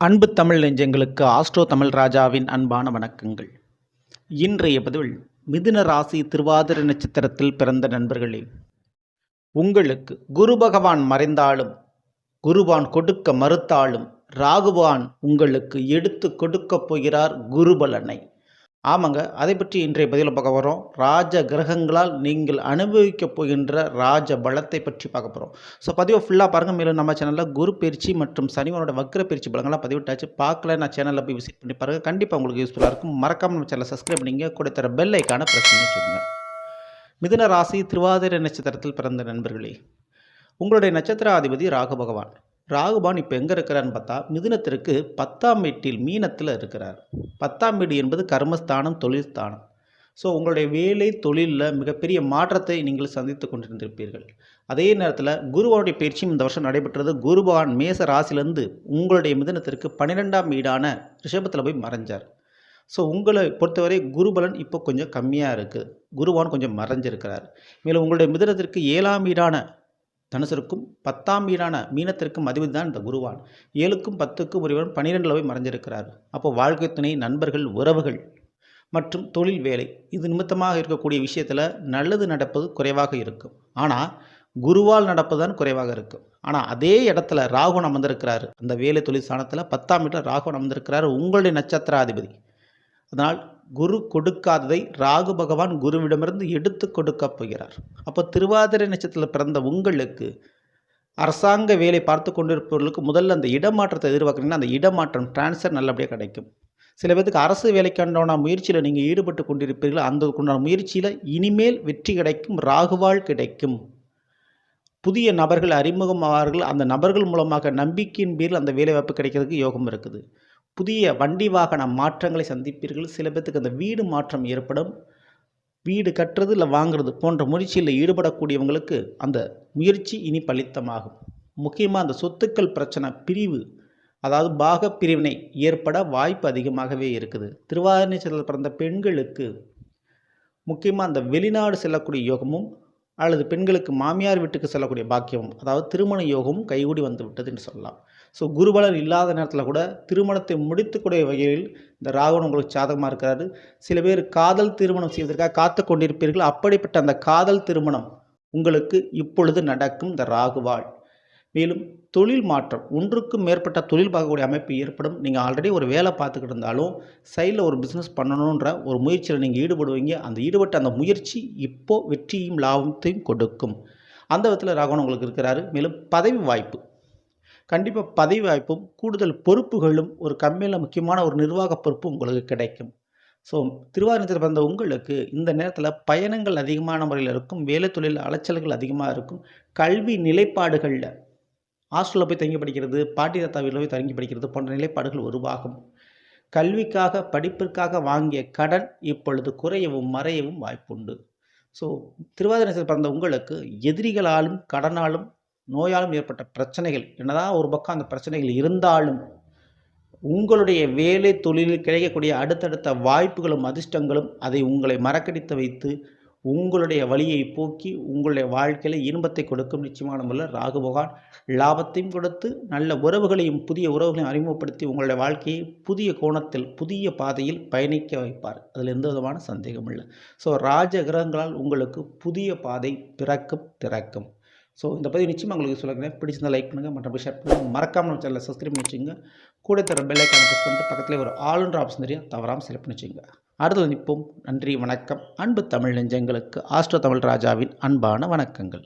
அன்பு தமிழ் நெஞ்சங்களுக்கு ஆஸ்ட்ரோ தமிழ் ராஜாவின் அன்பான வணக்கங்கள். இன்றைய பதிவில் மிதுன ராசி திருவாதிர நட்சத்திரத்தில் பிறந்த நண்பர்களே உங்களுக்கு குரு பகவான் மறைந்தாலும் குருவான் கொடுக்க மறுத்தாலும் ராகுவான் உங்களுக்கு எடுத்து கொடுக்கப் போகிறார் குருபலனை. ஆமாங்க. அதை பற்றி இன்றைய பதிவில் பார்க்க போகிறோம் ராஜ கிரகங்களால் நீங்கள் அனுபவிக்கப் போகின்ற ராஜ பலத்தை பற்றி பார்க்க போகிறோம் ஸோ பதிவை ஃபுல்லாக பாருங்கள் மேலும் நம்ம சேனலில் குரு பயிற்சி மற்றும் சனிவனோட வக்ர பயிற்சி பலங்களாக பதிவிட்டாச்சு. பார்க்கல நான் சேனலில் போய் விசிட் பண்ணி பாருங்கள் கண்டிப்பாக உங்களுக்கு யூஸ்ஃபுல்லாக இருக்கும். மறக்காமல் நம்ம சேனலை சப்ஸ்கிரைப் பண்ணிங்க கூட தர பெல் ஐக்கான ப்ரெஸ் பண்ணி வச்சுக்கோங்க. மிதுன ராசி திருவாதிரை நட்சத்திரத்தில் பிறந்த நண்பர்களே உங்களுடைய நட்சத்திராதிபதி ராகு பகவான். ராகுபான் இப்போ எங்கே இருக்கிறான்னு பார்த்தா மிதுனத்திற்கு பத்தாம் வீட்டில் மீனத்தில் இருக்கிறார். பத்தாம் வீடு என்பது கர்மஸ்தானம் தொழில் ஸ்தானம் ஸோ உங்களுடைய வேலை தொழிலில் மிகப்பெரிய மாற்றத்தை நீங்கள் சந்தித்து கொண்டிருந்திருப்பீர்கள். அதே நேரத்தில் குருவானுடைய பயிற்சியும் இந்த வருஷம் நடைபெற்றது. குருபகவான் மேச ராசிலேருந்து உங்களுடைய மிதனத்திற்கு பன்னிரெண்டாம் வீடான ரிஷபத்தில் போய் மறைஞ்சார். ஸோ உங்களை பொறுத்தவரை குருபலன் இப்போ கொஞ்சம் கம்மியாக இருக்குது குருவான் கொஞ்சம் மறைஞ்சிருக்கிறார். மேலும் உங்களுடைய மிதனத்திற்கு ஏழாம் வீடான தனுசருக்கும் பத்தாம் வீடான மீனத்திற்கும் அதிபதி தான் இந்த குருவான். ஏழுக்கும் பத்துக்கும் ஒருவன் பன்னிரெண்டு போய் மறைஞ்சிருக்கிறார் அப்போ வாழ்க்கை துணை நண்பர்கள் உறவுகள் மற்றும் தொழில் வேலை இது நிமித்தமாக இருக்கக்கூடிய விஷயத்தில் நல்லது நடப்பது குறைவாக இருக்கும். ஆனால் குருவால் நடப்பதுதான் குறைவாக இருக்கும். ஆனால் அதே இடத்துல ராகுன் அமர்ந்திருக்கிறார். அந்த வேலை தொழில் ஸ்தானத்தில் பத்தாம் வீட்டில் ராகுன் அமர்ந்திருக்கிறார் உங்களுடைய நட்சத்திராதிபதி. அதனால் குரு கொடுக்காததை ராகு பகவான் குருவிடமிருந்து எடுத்து கொடுக்க போகிறார். அப்போ திருவாதிரை நட்சத்திரத்தில் பிறந்த உங்களுக்கு அரசாங்க வேலை பார்த்து கொண்டிருப்பவர்களுக்கு முதல்ல அந்த இடமாற்றத்தை எதிர்பார்க்குறீங்கன்னா அந்த இடமாற்றம் டிரான்ஸ்ஃபர் நல்லபடியாக கிடைக்கும். சில பேருக்கு அரசு வேலைக்கான முயற்சியில் நீங்கள் ஈடுபட்டு கொண்டிருப்பீர்கள். அந்த கொண்டான முயற்சியில் இனிமேல் வெற்றி கிடைக்கும் ராகுவால் கிடைக்கும். புதிய நபர்கள் அறிமுகமாவார்கள். அந்த நபர்கள் மூலமாக நம்பிக்கையின் பேரில் அந்த வேலைவாய்ப்பு கிடைக்கிறதுக்கு யோகம் இருக்குது. புதிய வண்டி வாகன மாற்றங்களை சந்திப்பீர்கள். சில பேர்த்துக்கு அந்த வீடு மாற்றம் ஏற்படும். வீடு கட்டுறது இல்லை வாங்குறது போன்ற முயற்சியில் ஈடுபடக்கூடியவங்களுக்கு அந்த முயற்சி இனி பலித்தமாகும். முக்கியமாக அந்த சொத்துக்கள் பிரச்சனை பிரிவு அதாவது பாக பிரிவினை ஏற்பட வாய்ப்பு அதிகமாகவே இருக்குது. திருவாரூர் பிறந்த பெண்களுக்கு முக்கியமாக அந்த வெளிநாடு செல்லக்கூடிய யோகமும் அல்லது பெண்களுக்கு மாமியார் வீட்டுக்கு செல்லக்கூடிய பாக்கியமும் அதாவது திருமண யோகமும் கைகூடி வந்து விட்டது என்று சொல்லலாம். ஸோ குருபலன் இல்லாத நேரத்தில் கூட திருமணத்தை முடித்துக்கூடிய வகையில் இந்த ராவணன் உங்களுக்கு சாதகமாக இருக்கிறாரு சில பேர் காதல் திருமணம் செய்வதற்காக காத்து கொண்டிருப்பீர்கள். அப்படிப்பட்ட அந்த காதல் திருமணம் உங்களுக்கு இப்பொழுது நடக்கும் இந்த ராகுவாள் மேலும் தொழில் மாற்றம் ஒன்றுக்கும் மேற்பட்ட தொழில் பார்க்கக்கூடிய அமைப்பு ஏற்படும். நீங்கள் ஆல்ரெடி ஒரு வேலை பார்த்துக்கிட்டு இருந்தாலும் சைடில் ஒரு பிஸ்னஸ் பண்ணணுன்ற ஒரு முயற்சியில் நீங்கள் ஈடுபடுவீங்க. அந்த ஈடுபட்ட அந்த முயற்சி இப்போது வெற்றியும் லாபத்தையும் கொடுக்கும். அந்த விதத்தில் ராகவன் உங்களுக்கு இருக்கிறாரு. மேலும் பதவி வாய்ப்பு. கண்டிப்பாக பதவி வாய்ப்பும் கூடுதல் பொறுப்புகளும் ஒரு கம்மியில் முக்கியமான ஒரு நிர்வாக பொறுப்பும் உங்களுக்கு கிடைக்கும். ஸோ திருவாரூரத்தில் பிறந்த உங்களுக்கு இந்த நேரத்தில் பயணங்கள் அதிகமான முறையில் இருக்கும். வேலை தொழில் அலைச்சல்கள் அதிகமாக இருக்கும். கல்வி நிலைப்பாடுகளில் ஹாஸ்டலில் போய் தங்கி படிக்கிறது பாட்டி தாத்தா வீட்டில் போய் தங்கி படிக்கிறது போன்ற நிலைப்பாடுகள் உருவாகும். கல்விக்காக படிப்பிற்காக வாங்கிய கடன் இப்பொழுது குறையவும் மறையவும் வாய்ப்புண்டு. ஸோ திருவாதிரத்தில் பிறந்த உங்களுக்கு எதிரிகளாலும் கடனாலும் நோயாலும் ஏற்பட்ட பிரச்சனைகள் என்னதான் ஒரு பக்கம் அந்த பிரச்சனைகள் இருந்தாலும் உங்களுடைய வேலை தொழிலில் கிடைக்கக்கூடிய அடுத்தடுத்த வாய்ப்புகளும் அதிர்ஷ்டங்களும் அதை உங்களை மறக்கடித்து வைத்து உங்களுடைய வழியை போக்கி உங்களுடைய வாழ்க்கையில் இன்பத்தை கொடுக்கும் நிச்சயமான முறையில் ராகு பகவான் லாபத்தையும் கொடுத்து நல்ல உறவுகளையும் புதிய உறவுகளையும் அறிமுகப்படுத்தி உங்களுடைய வாழ்க்கையை புதிய கோணத்தில் புதிய பாதையில் பயணிக்க வைப்பார். அதில் எந்த விதமான சந்தேகம் இல்லை. ஸோ ராஜ கிரகங்களால் உங்களுக்கு புதிய பாதை பிறக்கும் திறக்கும். ஸோ இந்த பதிவு நிச்சயமாக உங்களுக்கு சொல்லுங்கள் பிடிச்சிருந்தால் லைக் பண்ணுங்கள் மற்றபடி ஷேர் பண்ணுங்கள் மறக்காமல் நம்ம சேனலை சப்ஸ்கிரைப் பண்ணி வச்சுங்க கூட தர பெல்லைக்கான ப்ரெஸ் பண்ணிட்டு பக்கத்தில் ஒரு ஆளுன்ற ஆப்ஷன் தெரியும். தவறாமல் செலக்ட் பண்ணி வச்சுங்க அடுத்து நிற்போம் நன்றி வணக்கம். அன்பு தமிழ் நெஞ்சங்களுக்கு ஆஸ்ட்ரோ தமிழ் ராஜாவின் அன்பான வணக்கங்கள்.